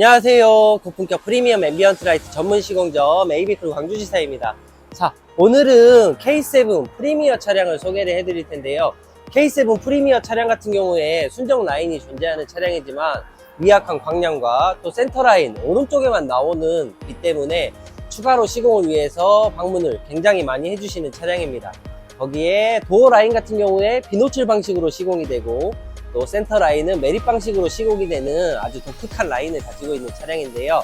안녕하세요. 고품격 프리미엄 앰비언트 라이트 전문 시공점 AB크루 광주지사입니다. 자, 오늘은 K7 프리미어 차량을 소개를 해드릴 텐데요. K7 프리미어 차량 같은 경우에 순정 라인이 존재하는 차량이지만 미약한 광량과 또 센터 라인 오른쪽에만 나오는 빛 때문에 추가로 시공을 위해서 방문을 굉장히 많이 해주시는 차량입니다. 거기에 도어 라인 같은 경우에 비노출 방식으로 시공이 되고 또 센터 라인은 매립 방식으로 시공이 되는 아주 독특한 라인을 가지고 있는 차량인데요.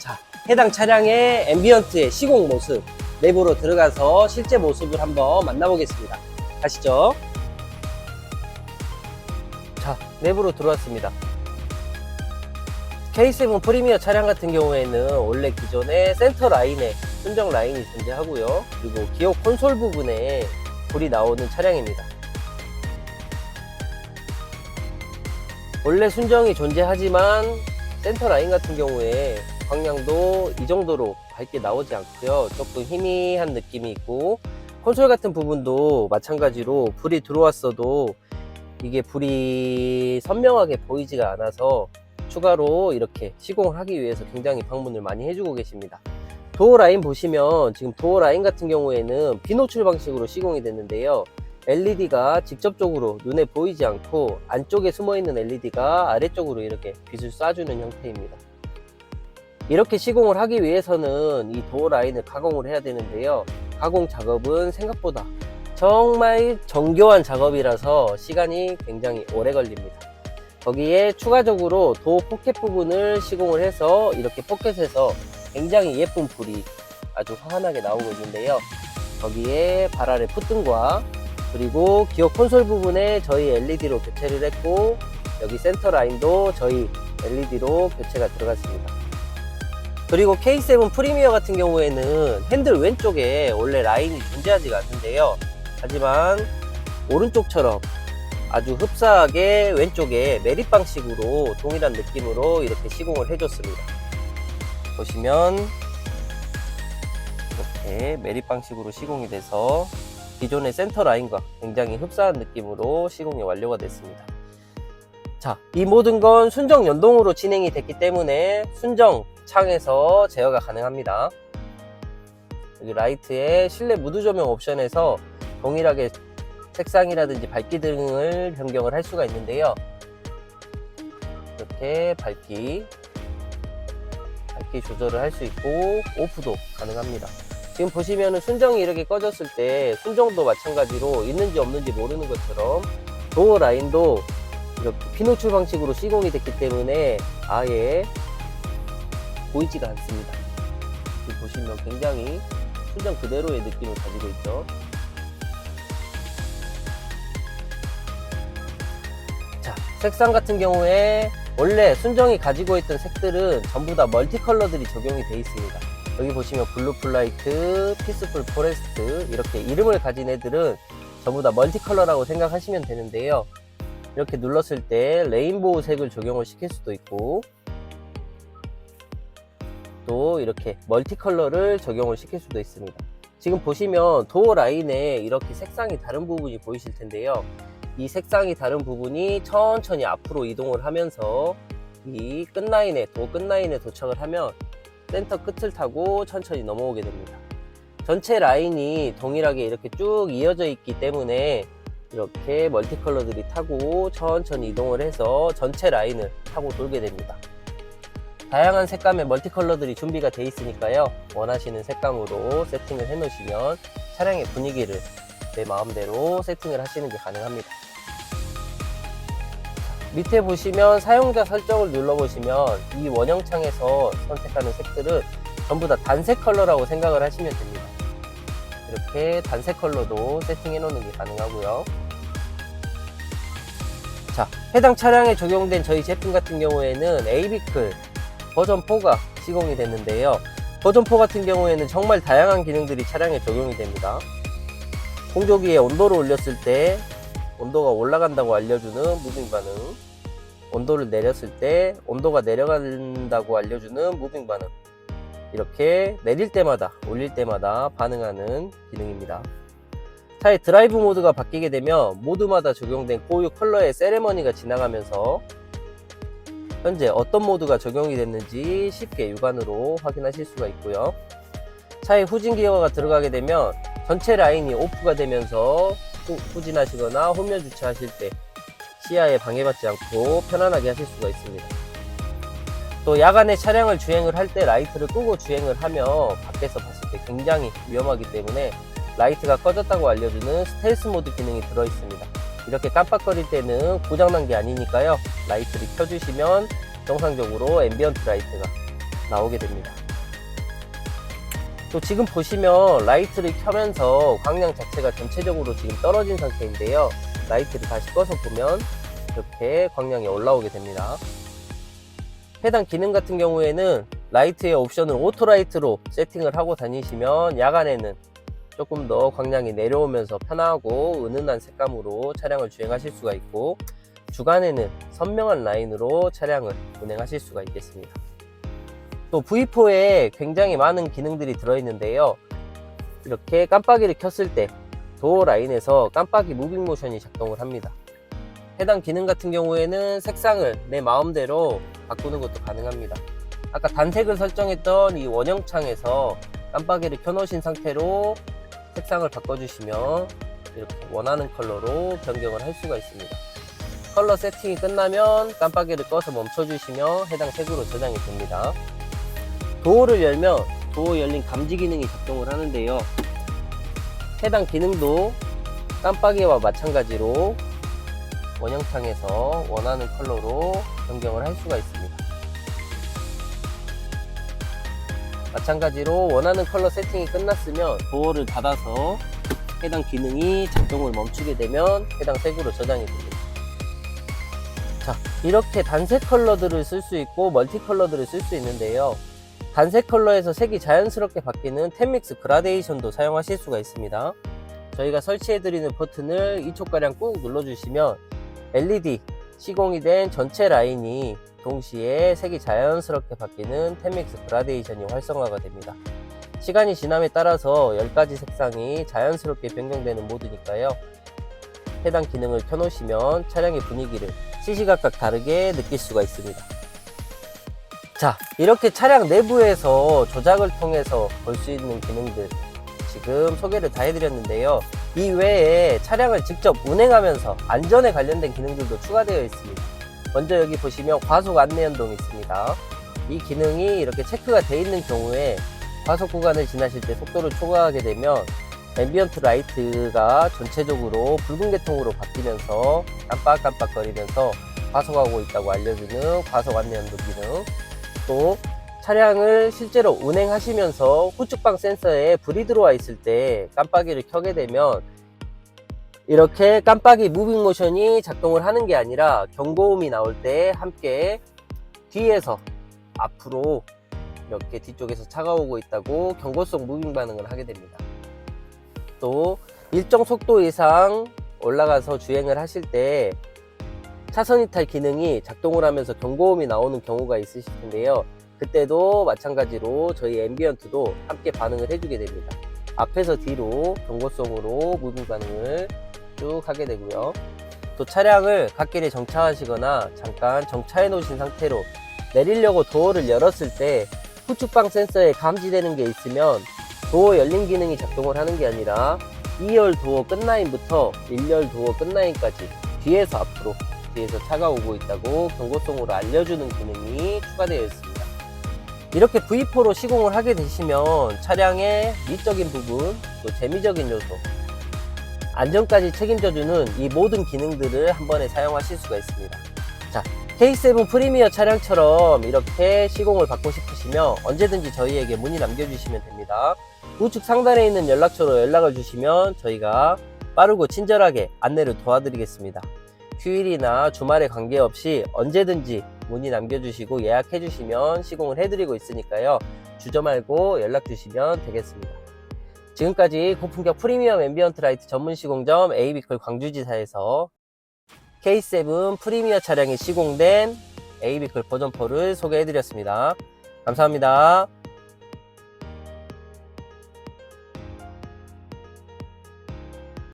자, 해당 차량의 앰비언트의 시공 모습 내부로 들어가서 실제 모습을 한번 만나보겠습니다. 가시죠. 자, 내부로 들어왔습니다. K7 프리미어 차량 같은 경우에는 원래 기존의 센터 라인에 순정 라인이 존재하고요. 그리고 기어 콘솔 부분에 불이 나오는 차량입니다. 원래 순정이 존재하지만 센터 라인 같은 경우에 방향도 이 정도로 밝게 나오지 않고요. 조금 희미한 느낌이 있고 콘솔 같은 부분도 마찬가지로 불이 들어왔어도 이게 불이 선명하게 보이지가 않아서 추가로 이렇게 시공을 하기 위해서 굉장히 방문을 많이 해주고 계십니다. 도어 라인 보시면 지금 도어 라인 같은 경우에는 비노출 방식으로 시공이 됐는데요. LED가 직접적으로 눈에 보이지 않고 안쪽에 숨어 있는 LED가 아래쪽으로 이렇게 빛을 쏴주는 형태입니다. 이렇게 시공을 하기 위해서는 이 도어 라인을 가공을 해야 되는데요. 가공 작업은 생각보다 정말 정교한 작업이라서 시간이 굉장히 오래 걸립니다. 거기에 추가적으로 도어 포켓 부분을 시공을 해서 이렇게 포켓에서 굉장히 예쁜 불이 아주 환하게 나오고 있는데요. 거기에 발 아래 풋등과 그리고 기어 콘솔 부분에 저희 LED로 교체를 했고 여기 센터 라인도 저희 LED로 교체가 들어갔습니다. 그리고 K7 프리미어 같은 경우에는 핸들 왼쪽에 원래 라인이 존재하지가 않는데요. 하지만 오른쪽처럼 아주 흡사하게 왼쪽에 매립 방식으로 동일한 느낌으로 이렇게 시공을 해줬습니다. 보시면 이렇게 매립 방식으로 시공이 돼서 기존의 센터 라인과 굉장히 흡사한 느낌으로 시공이 완료가 됐습니다. 자, 이 모든 건 순정 연동으로 진행이 됐기 때문에 순정 창에서 제어가 가능합니다. 여기 라이트의 실내 무드 조명 옵션에서 동일하게 색상이라든지 밝기 등을 변경을 할 수가 있는데요. 이렇게 밝기, 밝기 조절을 할 수 있고 오프도 가능합니다. 지금 보시면은 순정이 이렇게 꺼졌을 때 순정도 마찬가지로 있는지 없는지 모르는 것처럼 도어 라인도 이렇게 피노출 방식으로 시공이 됐기 때문에 아예 보이지가 않습니다. 지금 보시면 굉장히 순정 그대로의 느낌을 가지고 있죠. 자, 색상 같은 경우에 원래 순정이 가지고 있던 색들은 전부 다 멀티 컬러들이 적용이 되어 있습니다. 여기 보시면 블루 플라이트, 피스풀 포레스트 이렇게 이름을 가진 애들은 전부 다 멀티 컬러라고 생각하시면 되는데요. 이렇게 눌렀을 때 레인보우 색을 적용을 시킬 수도 있고 또 이렇게 멀티 컬러를 적용을 시킬 수도 있습니다. 지금 보시면 도어 라인에 이렇게 색상이 다른 부분이 보이실 텐데요. 이 색상이 다른 부분이 천천히 앞으로 이동을 하면서 이 끝라인에 도어 끝라인에 도착을 하면 센터 끝을 타고 천천히 넘어오게 됩니다. 전체 라인이 동일하게 이렇게 쭉 이어져 있기 때문에 이렇게 멀티 컬러들이 타고 천천히 이동을 해서 전체 라인을 타고 돌게 됩니다. 다양한 색감의 멀티 컬러들이 준비가 되어 있으니까요. 원하시는 색감으로 세팅을 해 놓으시면 차량의 분위기를 내 마음대로 세팅을 하시는 게 가능합니다. 밑에 보시면 사용자 설정을 눌러보시면 이 원형창에서 선택하는 색들은 전부 다 단색 컬러라고 생각을 하시면 됩니다. 이렇게 단색 컬러도 세팅해 놓는 게 가능하고요. 자, 해당 차량에 적용된 저희 제품 같은 경우에는 AB클 버전 4가 시공이 됐는데요. 버전 4 같은 경우에는 정말 다양한 기능들이 차량에 적용이 됩니다. 공조기에 온도를 올렸을 때 온도가 올라간다고 알려주는 무빙 반응, 온도를 내렸을 때 온도가 내려간다고 알려주는 무빙 반응, 이렇게 내릴 때마다 올릴 때마다 반응하는 기능입니다. 차의 드라이브 모드가 바뀌게 되면 모드마다 적용된 고유 컬러의 세레머니가 지나가면서 현재 어떤 모드가 적용이 됐는지 쉽게 육안으로 확인하실 수가 있고요. 차에 후진 기어가 들어가게 되면 전체 라인이 오프가 되면서 후- 후진하시거나 후면 주차하실 때 시야에 방해받지 않고 편안하게 하실 수가 있습니다. 또 야간에 차량을 주행을 할 때 라이트를 끄고 주행을 하면 밖에서 봤을 때 굉장히 위험하기 때문에 라이트가 꺼졌다고 알려주는 스텔스 모드 기능이 들어 있습니다. 이렇게 깜빡거릴 때는 고장난 게 아니니까요. 라이트를 켜주시면 정상적으로 앰비언트 라이트가 나오게 됩니다. 또 지금 보시면 라이트를 켜면서 광량 자체가 전체적으로 지금 떨어진 상태인데요. 라이트를 다시 꺼서 보면 이렇게 광량이 올라오게 됩니다. 해당 기능 같은 경우에는 라이트의 옵션을 오토라이트로 세팅을 하고 다니시면 야간에는 조금 더 광량이 내려오면서 편하고 은은한 색감으로 차량을 주행하실 수가 있고 주간에는 선명한 라인으로 차량을 운행하실 수가 있겠습니다. 또 V4에 굉장히 많은 기능들이 들어있는데요. 이렇게 깜빡이를 켰을 때 도어 라인에서 깜빡이 무빙 모션이 작동을 합니다. 해당 기능 같은 경우에는 색상을 내 마음대로 바꾸는 것도 가능합니다. 아까 단색을 설정했던 이 원형 창에서 깜빡이를 켜놓으신 상태로 색상을 바꿔주시면 이렇게 원하는 컬러로 변경을 할 수가 있습니다. 컬러 세팅이 끝나면 깜빡이를 꺼서 멈춰주시면 해당 색으로 저장이 됩니다. 도어를 열면 도어 열린 감지 기능이 작동을 하는데요. 해당 기능도 깜빡이와 마찬가지로 원형창에서 원하는 컬러로 변경을 할 수가 있습니다. 마찬가지로 원하는 컬러 세팅이 끝났으면 도어를 닫아서 해당 기능이 작동을 멈추게 되면 해당 색으로 저장이 됩니다. 자, 이렇게 단색 컬러들을 쓸 수 있고 멀티 컬러들을 쓸 수 있는데요. 단색 컬러에서 색이 자연스럽게 바뀌는 템믹스 그라데이션도 사용하실 수가 있습니다. 저희가 설치해드리는 버튼을 2초가량 꾹 눌러주시면 LED 시공이 된 전체 라인이 동시에 색이 자연스럽게 바뀌는 템믹스 그라데이션이 활성화가 됩니다. 시간이 지남에 따라서 10가지 색상이 자연스럽게 변경되는 모드니까요. 해당 기능을 켜놓으시면 차량의 분위기를 시시각각 다르게 느낄 수가 있습니다. 자, 이렇게 차량 내부에서 조작을 통해서 볼 수 있는 기능들 지금 소개를 다 해드렸는데요. 이 외에 차량을 직접 운행하면서 안전에 관련된 기능들도 추가되어 있습니다. 먼저 여기 보시면 과속 안내 연동이 있습니다. 이 기능이 이렇게 체크가 되어 있는 경우에 과속 구간을 지나실 때 속도를 초과하게 되면 앰비언트 라이트가 전체적으로 붉은 계통으로 바뀌면서 깜빡깜빡거리면서 과속하고 있다고 알려주는 과속 안내 연동 기능 또 차량을 실제로 운행하시면서 후측방 센서에 불이 들어와 있을 때 깜빡이를 켜게 되면 이렇게 깜빡이 무빙 모션이 작동을 하는 게 아니라 경고음이 나올 때 함께 뒤에서 앞으로 이렇게 뒤쪽에서 차가 오고 있다고 경고성 무빙 반응을 하게 됩니다. 또 일정 속도 이상 올라가서 주행을 하실 때 차선 이탈 기능이 작동을 하면서 경고음이 나오는 경우가 있으실 텐데요. 그때도 마찬가지로 저희 앰비언트도 함께 반응을 해주게 됩니다. 앞에서 뒤로 경고성으로 무빙 반응을 쭉 하게 되고요. 또 차량을 갓길에 정차하시거나 잠깐 정차해 놓으신 상태로 내리려고 도어를 열었을 때 후측방 센서에 감지되는 게 있으면 도어 열림 기능이 작동을 하는 게 아니라 2열 도어 끝라인부터 1열 도어 끝라인까지 뒤에서 앞으로 뒤에서 차가 오고 있다고 경고성으로 알려주는 기능이 추가되어 있습니다. 이렇게 V4로 시공을 하게 되시면 차량의 미적인 부분, 또 재미적인 요소, 안전까지 책임져주는 이 모든 기능들을 한 번에 사용하실 수가 있습니다. 자, K7 프리미어 차량처럼 이렇게 시공을 받고 싶으시면 언제든지 저희에게 문의 남겨주시면 됩니다. 우측 상단에 있는 연락처로 연락을 주시면 저희가 빠르고 친절하게 안내를 도와드리겠습니다. 휴일이나 주말에 관계없이 언제든지 문의 남겨주시고 예약해주시면 시공을 해드리고 있으니까요. 주저 말고 연락 주시면 되겠습니다. 지금까지 고품격 프리미엄 앰비언트 라이트 전문 시공점 AB컬 광주지사에서 K7 프리미어 차량이 시공된 AB컬 버전4를 소개해드렸습니다. 감사합니다.